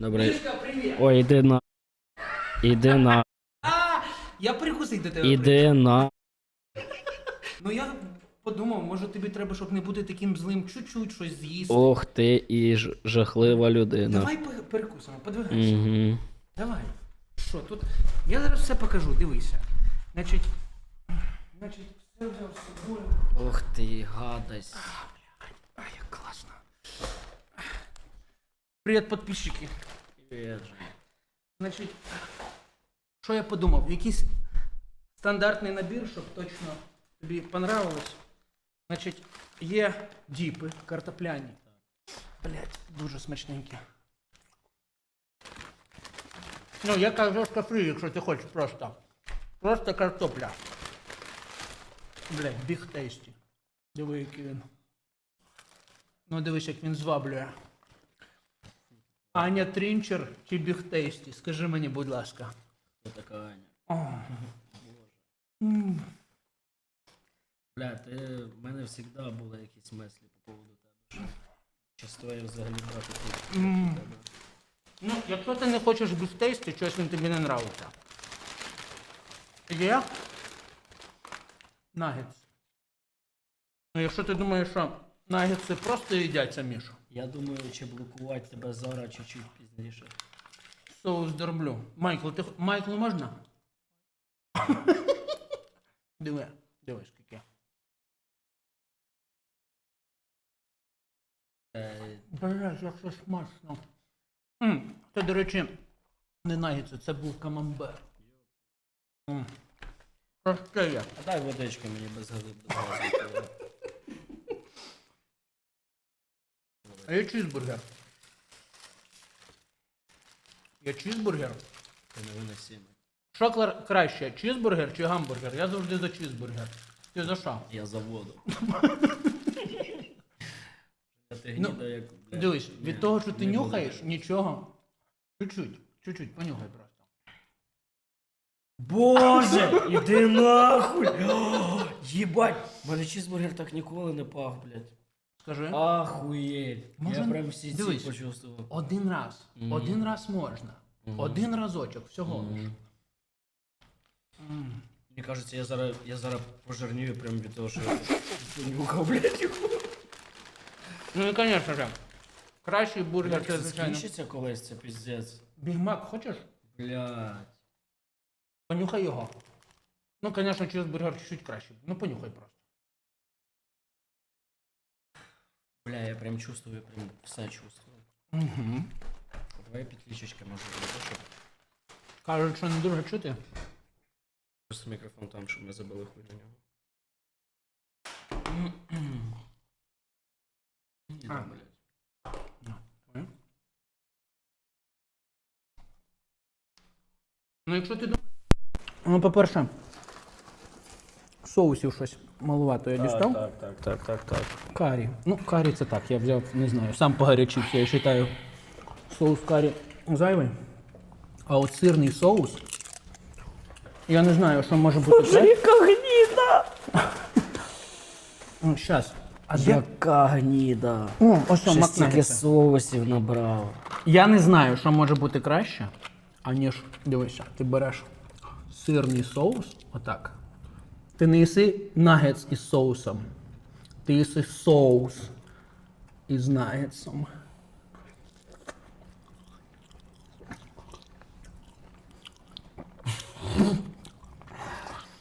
Добре. Ой, іди на. Іди на. А, я прикусить до тебе. Іди на. Ну я подумав, може тобі треба, щоб не бути таким злим, чуть-чуть щось з'їсти. Ох ти і ж- жахлива людина. Давай пе- перекусимо, подвигайся. Угу. Давай. Що тут? Я зараз все покажу, дивися. Значить, значить, все взяв з собою. Ох ти, гадость. А, як класно. Привіт, підписчики. Значить, що я подумав? Якийсь стандартний набір, щоб точно тобі понравилось. Значить, є діпи картопляні. Блять, дуже смачненькі. Ну, я картошка фрі, якщо ти хочеш просто. Просто картопля. Блять, біг тейсті. Диви, який він. Ну, дивись, як він зваблює. Аня Трінчер чи біг тейсті? Скажи мені, будь ласка. Хто така Аня? О. М. Бля, ти в мене завжди були якісь мислі по поводу тебе. Що чи стоїть взагалі брати тут? Ну, якщо ти не хочеш бігтейсти, щось він тобі не нравиться. Є? Нагетс. Ну, якщо ти думаєш, що нагетси просто їдять самі ж. Я думаю, чи блокувати тебе зараз чуть-чуть пізніше. Соус дорблю. Майкл, ти х- Майклу можна? Диви, дивись, скільки. Е, Бля, як це смачно. М, Це, до речі, не нагідце, це був камамбер. М. Ще є? А дай водички мені без газу. А є чізбургер. Є чізбургер. Ти не виносимий. Що кла- краще, чізбургер чи гамбургер? Я завжди за чізбургер. Ти за що? Я за воду. Ти Ну, гніда як. бля, Дивись, від того, що ти не нюхаєш, нічого. Чуть-чуть, чуть-чуть, понюхай просто. Боже, іди нахуй! О, Єбать! В Мене чізбургер так ніколи не пах, блядь. Скажи. Ахуєть. Я прям всі ці дивись. почувствував. Один раз. Мгм. Один раз можна. Мгм. Один разочок, всього. лиш. Мгм. М. Мені кажеться, я зараз, я зараз пожирнію прям від того, що я понюхав, блядь. його. Ну і, звісно ж, кращий бургер Блядь, це, це звичайно. скінчиться колись, це піздець. Бігмак хочеш? Блядь. Понюхай його. Ну, звісно, чизбургер чуть-чуть краще. Ну, понюхай просто. Бля, я прям чувствую, я прям все чувствую. Угу. Давай підлічечки може щоб Кажуть, що не дуже чути. просто мікрофон там, щоб ми забили хуй на нього. Ні, А. там, блядь. Ну, якщо ти думаєш. Ну, по-перше, соусів щось малувато я дістав. Так, так, так, так, так. Карі. Ну, карі це так, я взяв, не знаю, сам погарячився, я вважаю, соус карі зайвий. А от сирний соус. Я не знаю, що може бути. краще. Яка гніда! Ну, щас. А де? Яка гніда! О, ось що, Щось тільки соусів набрав. Я не знаю, що може бути краще, аніж, дивися, ти береш сирний соус, отак. Ти не їси нагетс із соусом. Ти їси соус із нагетсом.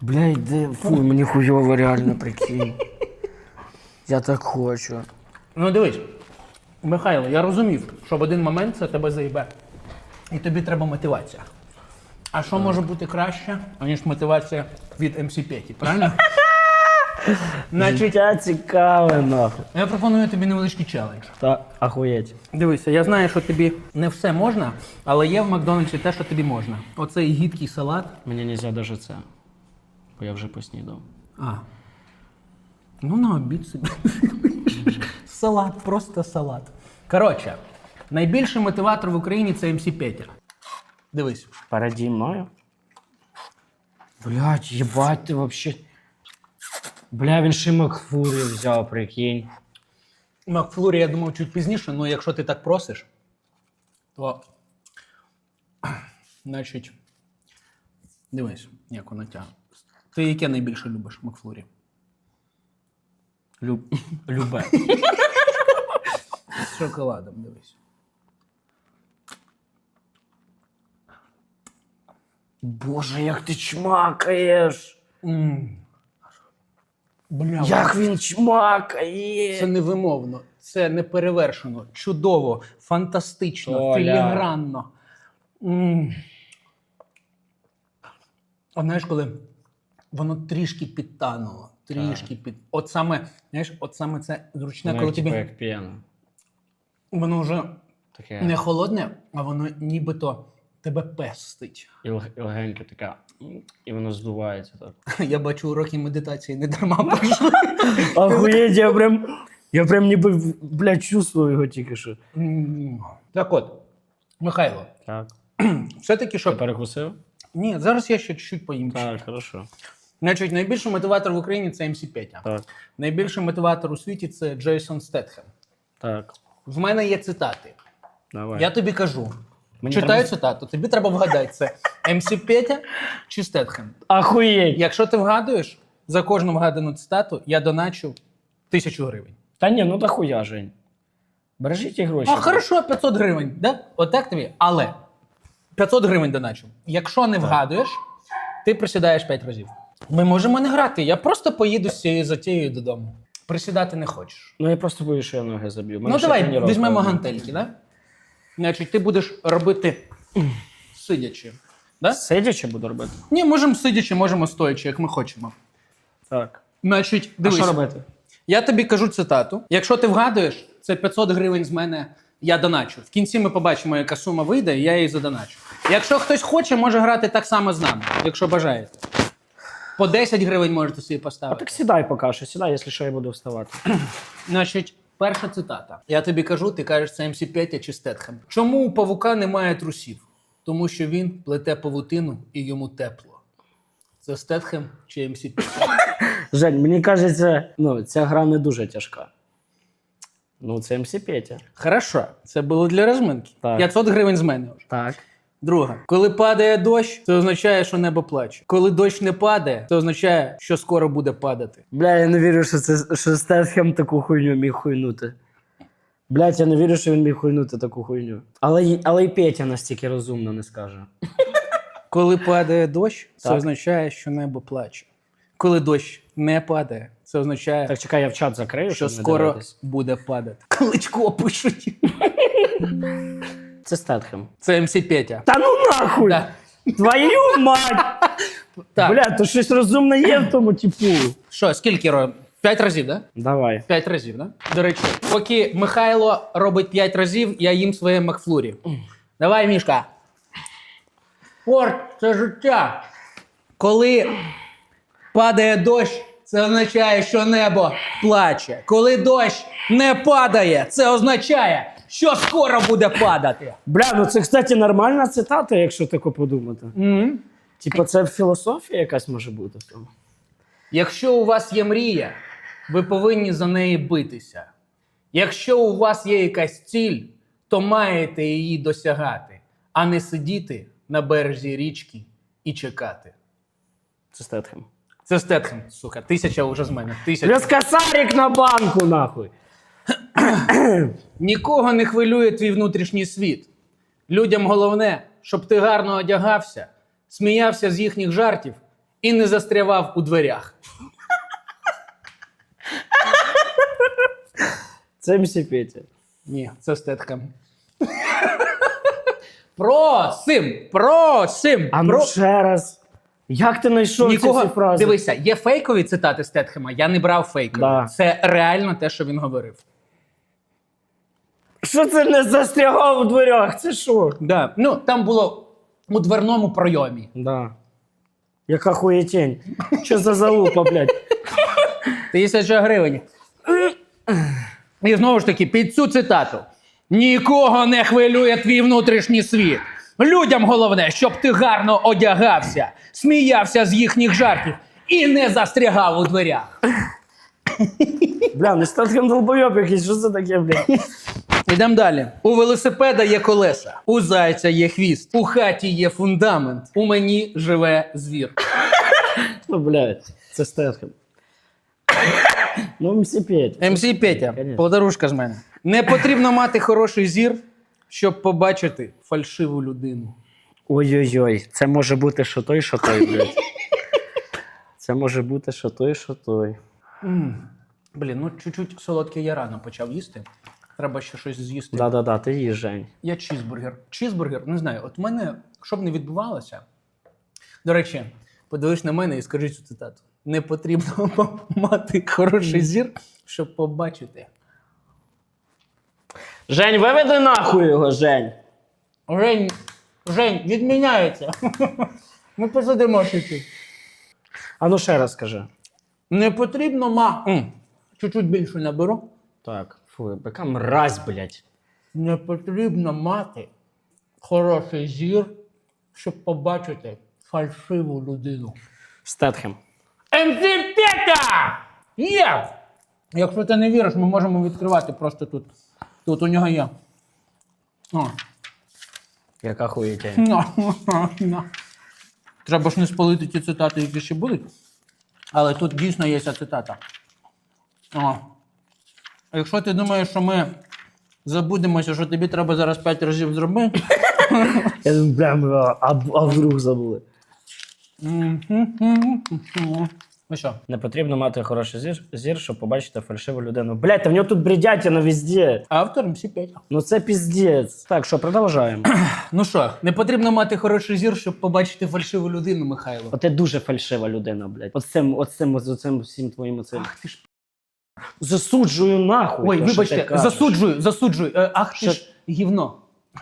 Бля, йди, фу, мені хуйово реально прикинь. Я так хочу. Ну дивись, Михайло, я розумів, що в один момент це тебе заїбе. І тобі треба мотивація. А що може бути краще, аніж мотивація від МС Петі, правильно? Значить, Життя цікаве, нахуй. я пропоную тобі невеличкий челендж. Та ахуєть. Дивися, я знаю, що тобі не все можна, але є в Макдональдсі те, що тобі можна. Оцей гідкий салат. Мені нельзя даже це. Бо я вже поснідав. А. Ну, на обід собі. салат, просто салат. Коротше, найбільший мотиватор в Україні це МС Петя. Дивись. Переді мною? Блять, їбать ти вообще. Бля, він ще Макфурі взяв, прикинь. Макфлурі, я думав, чуть пізніше, але якщо ти так просиш, то Значить, дивись, як вона тягне. Ти яке найбільше любиш Макфлурі? Люб... Любе. З шоколадом, дивись. Боже, як ти чмакаєш! Бля, Як він чмакає! Це невимовно, це неперевершено, чудово, фантастично, Толя. філігранно. М. А знаєш, коли воно трішки підтануло, трішки під. От саме, знаєш, от саме це зручне, Воно коли як, типу, тобі як п'яно. воно вже Таке не холодне, а воно нібито тебе пестить. і лег- і легеньке таке. І воно здувається так. Я бачу уроки медитації не дарма пройшли. Охуєть, я прям. Я прям ніби, блядь, чувствую його тільки що. Так от, Михайло, Так. все-таки що? Ти перекусив? Ні, зараз я ще чуть-чуть поїм. Так, хорошо. Значить, найбільший мотиватор в Україні це МС Петя. Так. Найбільший мотиватор у світі це Джейсон Стетхем. Так. В мене є цитати. Давай. Я тобі кажу. Мені читаю треба- цитату, тобі треба вгадати, це МС Петя чи Стетхем. Охуєть! Якщо ти вгадуєш, за кожну вгадану цитату я доначу тисячу гривень. Та ні, ну та хуя, Жень. Бережіть ті гроші. А хорошо, 500 гривень, да? Отак тобі. Але 500 гривень доначу. Якщо не вгадуєш, ти присідаєш 5 разів. Ми можемо не грати. Я просто поїду з цією затією додому. Присідати не хочеш. Ну я просто боюсь, що я ноги заб'ю. Мене Ну ще давай, тренування візьмемо гантельки, да? Значить, ти будеш робити сидячи. Да? Сидячи буду робити. Ні, можемо сидячи, можемо стоячи, як ми хочемо. Так. Значить, А що робити? Я тобі кажу цитату. Якщо ти вгадуєш, це 500 гривень з мене я доначу. В кінці ми побачимо, яка сума вийде, і я її задоначу. Якщо хтось хоче, може грати так само з нами, якщо бажаєте. По 10 гривень можете собі А поставити. так сідай поки що, сідай, якщо що я буду вставати. Значить, перша цитата. Я тобі кажу, ти кажеш, це МС Петя чи Стетхем. Чому у павука немає трусів? Тому що він плете павутину і йому тепло. Це Стетхем чи МС Петя? Жень, мені кажеться, ну, ця гра не дуже тяжка. Ну, це МС Петя. Хорошо, це було для розминки. Так. 500 гривень з мене вже. Так. Друга, коли падає дощ, це означає, що небо плаче. Коли дощ не падає, це означає, що скоро буде падати. Бля, я не вірю, що це що Стетхем таку хуйню міг хуйнути. Блять, я не вірю, що він міг хуйнути таку хуйню. Але, й- але й Петя настільки розумно не скаже. Коли падає дощ, це Так. означає, що небо плаче. Коли дощ не падає, це означає, Так чекай, я в чат закрию, що щоб не скоро дивитись. буде падати. Кличко пишуть. Це Стетхем. Це МС Петя. Та ну нахуй! Да. Твою мать! Так, Бля, то щось розумне є в тому типу. що, скільки робимо? П'ять разів. Да? Давай. П'ять разів, да? До речі, поки Михайло робить п'ять разів, я їм своє Макфлурі. Давай, Мішка. Спорт це життя. Коли падає дощ, це означає, що небо плаче. Коли дощ не падає, це означає, що скоро буде падати. Бля, ну це, кстати, нормальна цитата, якщо тако подумати. М? Типа, це філософія якась може бути. Якщо у вас є мрія, ви повинні за неї битися. Якщо у вас є якась ціль, то маєте її досягати, а не сидіти на березі річки і чекати. Це Стетхем. Це Стетхем, сука, тисяча вже з мене. Тисяча. Косарик на банку, нахуй. Нікого не хвилює твій внутрішній світ. Людям головне, щоб ти гарно одягався, сміявся з їхніх жартів і не застрявав у дверях. Це МС Петя. Ні, це Стетхем. Просим! Просим! А ну про... ще раз. Як ти знайшов ці Нікого... фрази? Дивися, є фейкові цитати Стетхема, я не брав фейкові. Да. Це реально те, що він говорив. Що це не застрягав у дверях? Це що? Да. Ну, там було у дверному пройомі. Да. Яка хуєтень. Що за залупа, блядь? Тисяча гривень. І знову ж таки, під цю цитату. Нікого не хвилює твій внутрішній світ. Людям головне, щоб ти гарно одягався, сміявся з їхніх жартів і не застрягав у дверях. Бля, ну Стетхем долбойоб якийсь, що це таке, блядь? Йдемо далі. У велосипеда є колеса, у зайця є хвіст, у хаті є фундамент, у мені живе звір. Ну, блядь, це Стетхем. Ну, МС Петя. МС Петя, Конечно. подарушка з мене. Не потрібно мати хороший зір, щоб побачити фальшиву людину. Ой-ой-ой, це може бути що той, що той, блядь. Це може бути що той, що той. М. Блін, ну чуть-чуть солодке я рано почав їсти. Треба ще щось з'їсти. Да-да-да, ти їж, Жень. Я чізбургер. Чізбургер, не знаю, от в мене, що б не відбувалося. До речі, подивись на мене і скажи цю цитату. Не потрібно мати хороший зір, щоб побачити. Жень, виведи нахуй його, Жень. Жень, Жень, відміняється. Ми посидимо чуть-чуть. А ну ще раз скажи. Не потрібно ма. М, Чуть-чуть більше наберу. Так, фу, яка мразь, блядь. Не потрібно мати хороший зір, щоб побачити фальшиву людину. Стетхем. МЦ Петя! Є! Якщо ти не віриш, ми можемо відкривати просто тут. Тут у нього є. О. Яка хуєтя. На, на. Треба ж не спалити ті цитати, які ще будуть. Але тут дійсно є ця цитата. О. Якщо ти думаєш, що ми забудемося, що тобі треба зараз 5 разів зробити. Я думаю, бля, ми, а, а, а вдруг забули. Ну що? Не потрібно мати хороший зір, зір, щоб побачити фальшиву людину. Блядь, та в нього тут бредятина везде. Автор МС Петя. Ну це піздець. Так, що, продовжаємо. Ну що, не потрібно мати хороший зір, щоб побачити фальшиву людину, Михайло. От ти дуже фальшива людина, блядь. Оцим, оцим, оцим всім твоїм оцим. Ах ти ж. Засуджую нахуй. Ой, то, вибачте, засуджую, засуджую. Е, Ах ти Що? ж гівно.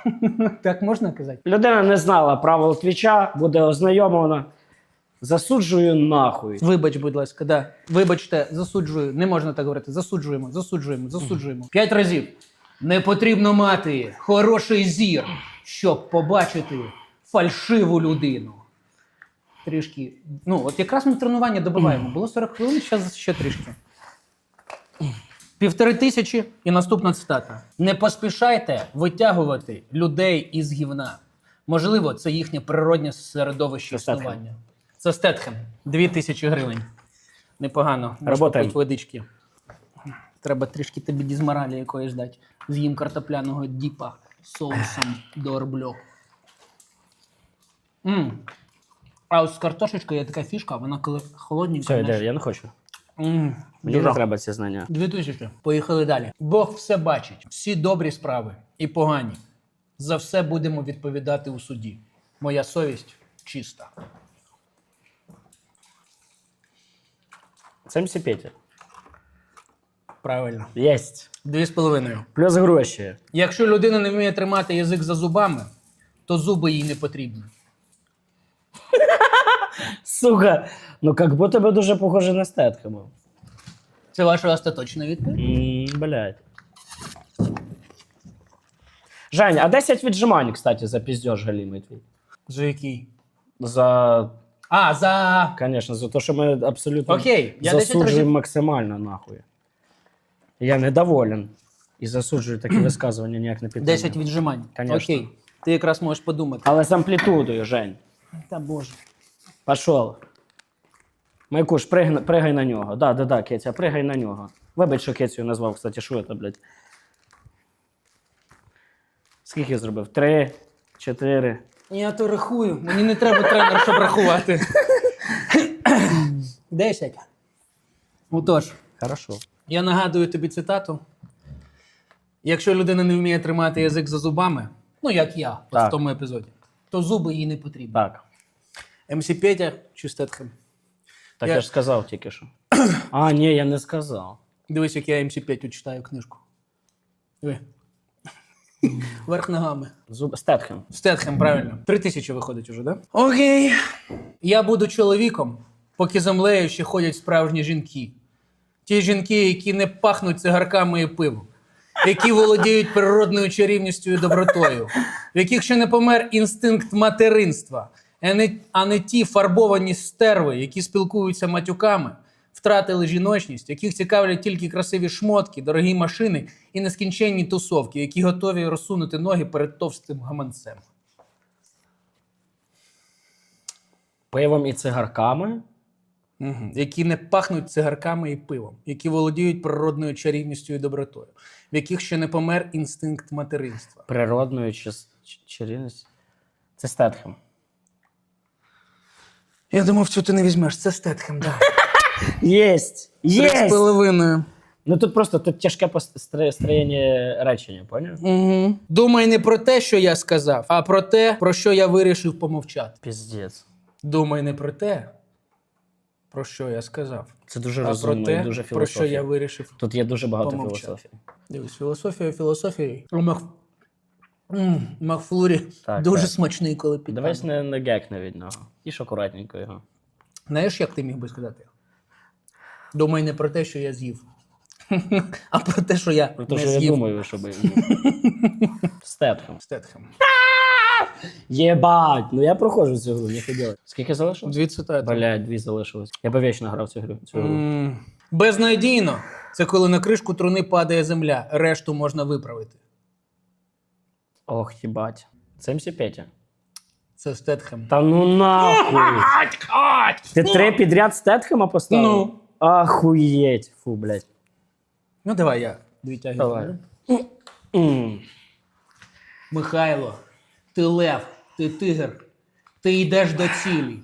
так можна казати? Людина не знала правил твіча, буде ознайомлена. Засуджую нахуй. Вибач, будь ласка, да. Вибачте, засуджую. Не можна так говорити. Засуджуємо, засуджуємо, засуджуємо. П'ять разів. Не потрібно мати хороший зір, щоб побачити фальшиву людину. Трішки. Ну, от якраз ми тренування добиваємо. Було 40 хвилин, зараз ще трішки. Півтори тисячі і наступна цитата. Не поспішайте витягувати людей із гівна. Можливо, це їхнє природнє середовище існування. Це Стетхем. Дві тисячі гривень. Непогано. Работаємо. водички. Треба трішки тобі дізморалі якоїсь дати. З'їм картопляного діпа з соусом дорблю. М. А ось з картошечкою є така фішка, вона коли холодненька. Все, йде, я не хочу. м, Мені дуже. не треба ці знання. Дві тисячі. Поїхали далі. Бог все бачить, всі добрі справи і погані. За все будемо відповідати у суді. Моя совість чиста. Це МС Петя. Правильно. Єсть. Дві з половиною. Плюс гроші. Якщо людина не вміє тримати язик за зубами, то зуби їй не потрібні. Сука, ну як будто би дуже похоже на Стетхема. Це ваша остаточна відповідь? М, Блядь. Жень, а 10 віджимань, кстати, за піздеж галімий твій. За який? За, А, за. конечно, за те, що ми абсолютно Окей, я 10 засуджуємо разів- максимально нахуй. Я недоволен. І засуджую такі висказування ніяк не підтримую. 10 віджимань. Конечно. Окей. Ти якраз можеш подумати. Але з амплітудою, Жень. Та боже. Пошел. Майкуш, пригай, пригай на нього. Да, да, да, Кетя, пригай на нього. Вибач, що Кетю назвав, кстати, що це, блядь. Скільки я зробив? Три, чотири. Я то рахую. Мені не треба тренер, щоб рахувати. Десять. Отож, Хорошо. я нагадую тобі цитату. Якщо людина не вміє тримати язик за зубами, ну як я Так. в тому епізоді, то зуби їй не потрібні. Так. МС Петя чи Стетхем? Так Я- я, ж сказав тільки що. А, ні, я не сказав. Дивись, як я МС Петю читаю книжку. Диви. Верх ногами. Зуб... Стетхем. Стетхем, правильно. Три тисячі виходить уже, да? Окей. Я буду чоловіком, поки за млею ще ходять справжні жінки. Ті жінки, які не пахнуть цигарками і пивом, які володіють природною чарівністю і добротою, в яких ще не помер інстинкт материнства, а не, а не ті фарбовані стерви, які спілкуються матюками, втратили жіночність, яких цікавлять тільки красиві шмотки, дорогі машини і нескінченні тусовки, які готові розсунути ноги перед товстим гаманцем. Пивом і цигарками. Угу. Які не пахнуть цигарками і пивом, які володіють природною чарівністю і добротою, в яких ще не помер інстинкт материнства. Природною чи чарівністю. Це Стетхем. Я думав, що ти не візьмеш. Це Стетхем, да. Єсть! Три з Єсть! половиною. Ну тут просто тут тяжке постро- строєння речення, поняв? Угу. Думай не про те, що я сказав, а про те, про що я вирішив помовчати. Піздець. Думай не про те, про що я сказав, Це дуже а про розумно те, і дуже про що я філософія. вирішив. Тут є дуже багато помовчати. філософії. Дивись, філософія. Мах... М, Макфлурі Так, дуже так. смачний, коли підтягне. Давай не, не гекне від нього. І ж акуратненько його. Знаєш, як ти міг би сказати? Думай не про те, що я з'їв, а про те, що я Про те, не що я з'їв. думаю, щоб. Стетхем. Стетхем. Єбать! Ну я проходжу цю гру, не хотіла. Скільки залишилось? Дві цитати. Блядь, дві залишилось. Я би вічно грав цю гру. Цю гру. М, Безнадійно. Це коли на кришку труни падає земля, решту можна виправити. Ох, їбать. Це МС Петя. Це Стетхем. Та ну нахуй. Ти три підряд Стетхема поставив? Ну. Ахуєть. Фу, блядь. Ну, давай я дві тяги. Давай. зроблю. Михайло, ти лев, ти тигр, ти йдеш до цілі,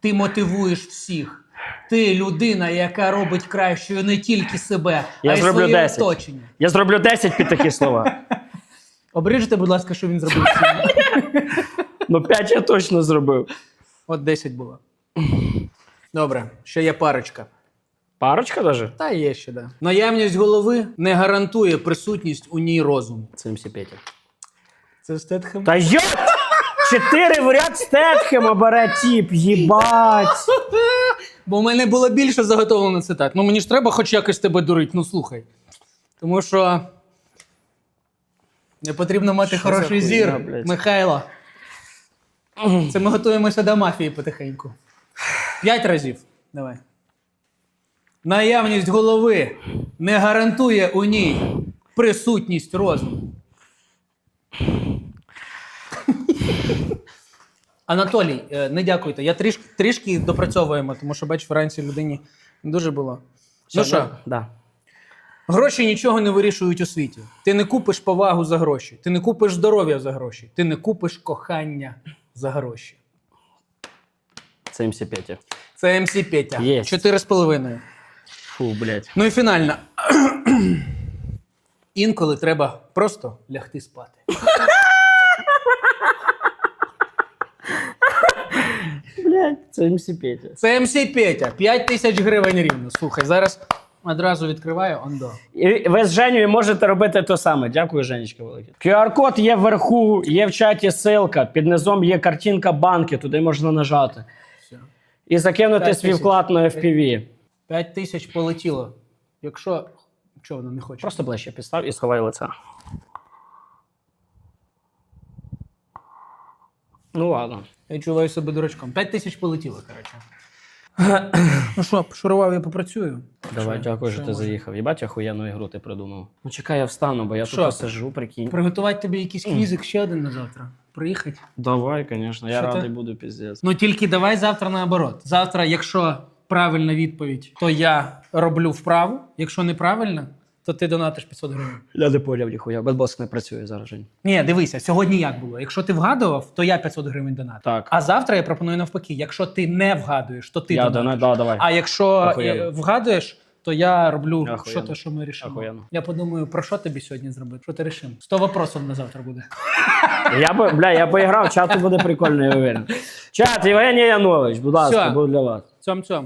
ти мотивуєш всіх. Ти людина, яка робить кращою не тільки себе, Я а й зроблю своє 10. оточення. Я зроблю 10 під такі слова. Обрежете, будь ласка, що він зробив. Ну, 5 я точно зробив. От 10 було. Добре, ще є парочка. Парочка даже? Та є ще, да. Наявність голови не гарантує присутність у ній розуму. Це МС Петя. Це Стетхем. Та йот! Чотири в ряд Стетхема бере тіп, їбать. Бо в мене було більше заготовлено цитат. Ну мені ж треба хоч якось тебе дурить, ну слухай. Тому що не потрібно мати Що за хороший хуйня, зір, блядь? Михайло. Це ми готуємося до мафії потихеньку. П'ять разів. Давай. Наявність голови не гарантує у ній присутність розуму. Анатолій, е, не дякуйте. Я трішки, трішки допрацьовуємо, тому що бач, вранці людині не дуже було. Ну що, Да. гроші нічого не вирішують у світі. Ти не купиш повагу за гроші, ти не купиш здоров'я за гроші, ти не купиш кохання за гроші. Це МС Петя. Це МС Петя. Чотири з половиною. Фу, блядь. Ну і фінально. Інколи треба просто лягти спати. Блядь, це МС Петя. Це МС Петя. 5 тисяч гривень рівно. Слухай, зараз одразу відкриваю ондо. І ви з Женєю можете робити те саме. Дякую, Женечка велике. QR-код є вверху, є в чаті ссылка, під низом є картинка банки, туди можна нажати. Все. І закинути свій вклад на FPV. 5 тисяч полетіло. Якщо. Чого воно не хоче? Просто ближче підстав і сховай лице. Ну ладно. Я чуваю себе дурачком. 5 тисяч полетіло, коротше. ну що, шурував я попрацюю. Давай, Що- дякую, що що ти можна? заїхав. Їбать, охуєнну ігру ти придумав. Ну чекай, я встану, бо я Що тут сижу, прикинь. Приготувати тобі якийсь квізик ще один на завтра. Приїхати. Давай, звісно, я ти? радий буду піздець. Ну тільки давай завтра наоборот. Завтра, якщо правильна відповідь, то я роблю вправу. Якщо неправильна, то ти донатиш 500 гривень. Я не поняв ніхуя, Бедбос не працює зараз, Жень. Ні, дивися, сьогодні як було. Якщо ти вгадував, то я 500 гривень донатив. Так. А завтра я пропоную навпаки. Якщо ти не вгадуєш, то ти я донатиш. донат, да, давай. А якщо е, вгадуєш, то я роблю Охуєнно. що то, що ми рішимо. Охуєнно. Я подумаю, про що тобі сьогодні зробити? Що ти рішимо? 100 вопросів на завтра буде. Я би, бля, я поіграв, чату буде прикольно, я уверен. Чат, Євгеній Янович, будь ласка, Всьо. був для вас. Цьом цьом.